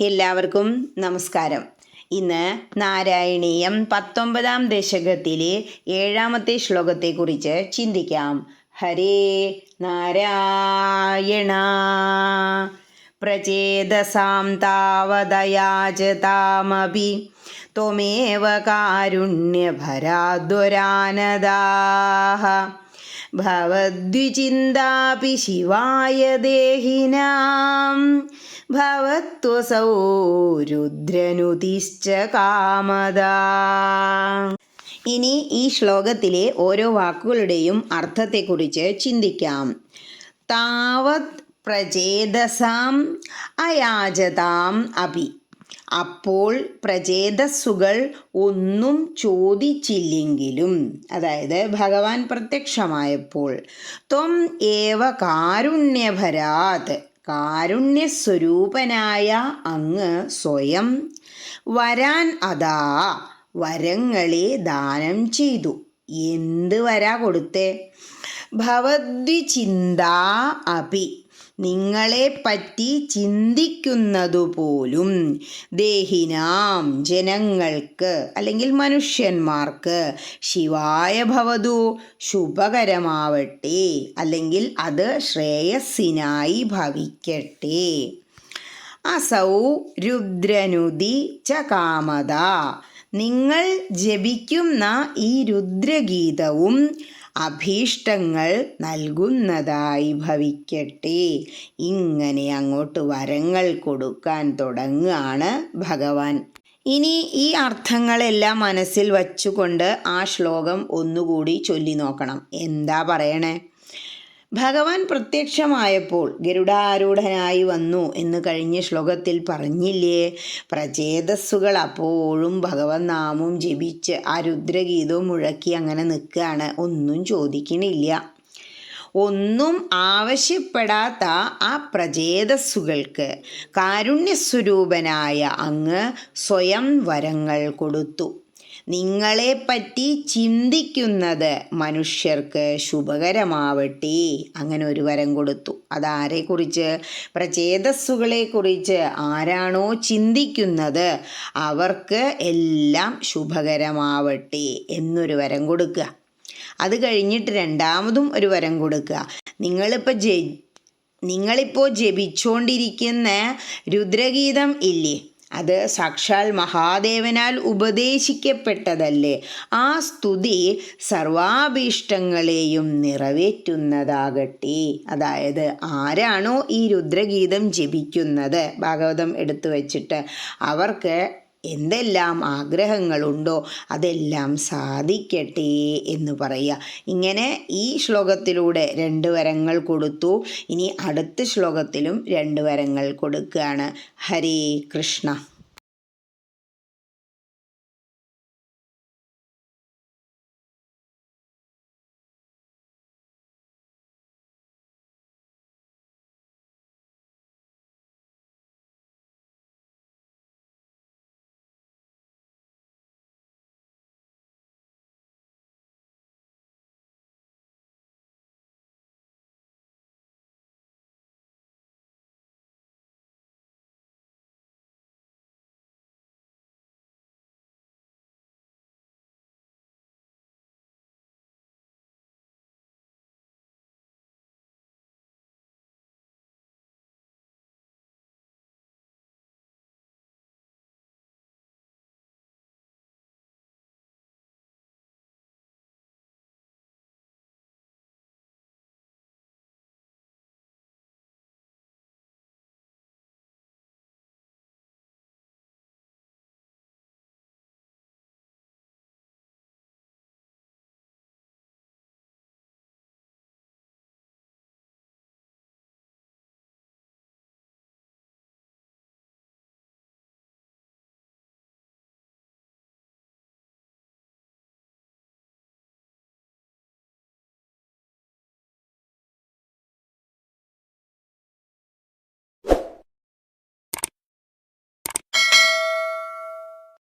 എല്ലാവർക്കും നമസ്കാരം. ഇന്ന് നാരായണീയം പത്തൊമ്പതാം ദശകത്തിലെ ഏഴാമത്തെ ശ്ലോകത്തെ കുറിച്ച് ചിന്തിക്കാം. ഹരേ നാരായണ. പ്രചേതസാം താവതയാചതാമപി ത്വമേവ കാരുണ്യഭരാദ്വരാനദാഹ ഭവദ്വിചിന്താപി ശിവായ ദേഹിനാം ഭവത്വസൗ രുദ്രനുതിശ്ച കാമദാ ഇനി ഈ ശ്ലോകത്തിലെ ഓരോ വാക്കുകളുടെയും അർത്ഥത്തെക്കുറിച്ച് ചിന്തിക്കാം. താവത് പ്രചേതസാം അയാജതാം അപി. അപ്പോൾ പ്രചേതസ്സുകൾ ഒന്നും ചോദിച്ചില്ലെങ്കിലും അതായത് ഭഗവാൻ പ്രത്യക്ഷമായപ്പോൾ ത്വം ഏവ കാരുണ്യഭരാത് കാരുണ്യസ്വരൂപനായ അങ്ങ് സ്വയം വരാൻ അതാ വരങ്ങളെ ദാനം ചെയ്തു. എന്ത് വരാ കൊടുത്തേ? ഭവദ്വിചിന്താ അപി നിങ്ങളെപ്പറ്റി ചിന്തിക്കുന്നതുപോലും ദേഹിനാം ജനങ്ങൾക്ക് അല്ലെങ്കിൽ മനുഷ്യന്മാർക്ക് ശിവായ ഭവതു ശുഭകരമാവട്ടെ അല്ലെങ്കിൽ അത് ശ്രേയസ്സിനായി ഭവിക്കട്ടെ. അസൗ രുദ്രനുതി ച കാമത നിങ്ങൾ ജപിക്കുന്ന ഈ രുദ്രഗീതവും അഭീഷ്ടങ്ങൾ നൽകുന്നതായി ഭവിക്കട്ടെ. ഇങ്ങനെ അങ്ങോട്ട് വരങ്ങൾ കൊടുക്കാൻ തുടങ്ങുകയാണ് ഭഗവാൻ. ഇനി ഈ അർത്ഥങ്ങളെല്ലാം മനസ്സിൽ വച്ചുകൊണ്ട് ആ ശ്ലോകം ഒന്നുകൂടി ചൊല്ലി നോക്കണം. എന്താ പറയണേ? ഭഗവാൻ പ്രത്യക്ഷമായപ്പോൾ ഗരുഡാരൂഢനായി വന്നു എന്ന് കഴിഞ്ഞ ശ്ലോകത്തിൽ പറഞ്ഞില്ലേ? പ്രചേതസ്സുകൾ അപ്പോഴും ഭഗവൻ നാമം ജപിച്ച് ആ രുദ്രഗീതവും മുഴക്കി അങ്ങനെ നിൽക്കുകയാണ്. ഒന്നും ചോദിക്കണില്ല. ഒന്നും ആവശ്യപ്പെടാത്ത ആ പ്രചേതസ്സുകൾക്ക് കാരുണ്യസ്വരൂപനായ അങ്ങ് സ്വയം വരങ്ങൾ കൊടുത്തു. നിങ്ങളെപ്പറ്റി ചിന്തിക്കുന്നത് മനുഷ്യർക്ക് ശുഭകരമാവട്ടെ. അങ്ങനെ ഒരു വരം കൊടുത്തു. അതാരെക്കുറിച്ച്? പ്രചേതസ്സുകളെക്കുറിച്ച് ആരാണോ ചിന്തിക്കുന്നത് അവർക്ക് എല്ലാം ശുഭകരമാവട്ടെ എന്നൊരു വരം കൊടുക്കുക. അത് കഴിഞ്ഞിട്ട് രണ്ടാമതും ഒരു വരം കൊടുക്കുക. നിങ്ങളിപ്പോൾ ജ നിങ്ങളിപ്പോൾ ജപിച്ചുകൊണ്ടിരിക്കുന്ന രുദ്രഗീതം ഇല്ലേ? അത് സാക്ഷാൽ മഹാദേവനാൽ ഉപദേശിക്കപ്പെട്ടതല്ലേ. ആ സ്തുതി സർവാഭീഷ്ടങ്ങളെയും നിറവേറ്റുന്നതാകട്ടെ. അതായത് ആരാണോ ഈ രുദ്രഗീതം ജപിക്കുന്നത്? ഭാഗവതം എടുത്തു വച്ചിട്ട് അവർക്ക് എന്തെല്ലാം ആഗ്രഹങ്ങളുണ്ടോ അതെല്ലാം സാധിക്കട്ടെ എന്ന് പറയുക. ഇങ്ങനെ ഈ ശ്ലോകത്തിലൂടെ രണ്ട് വരങ്ങൾ കൊടുത്തു. ഇനി അടുത്ത ശ്ലോകത്തിലും രണ്ട് വരങ്ങൾ കൊടുക്കുകയാണ്. ഹരേ കൃഷ്ണ.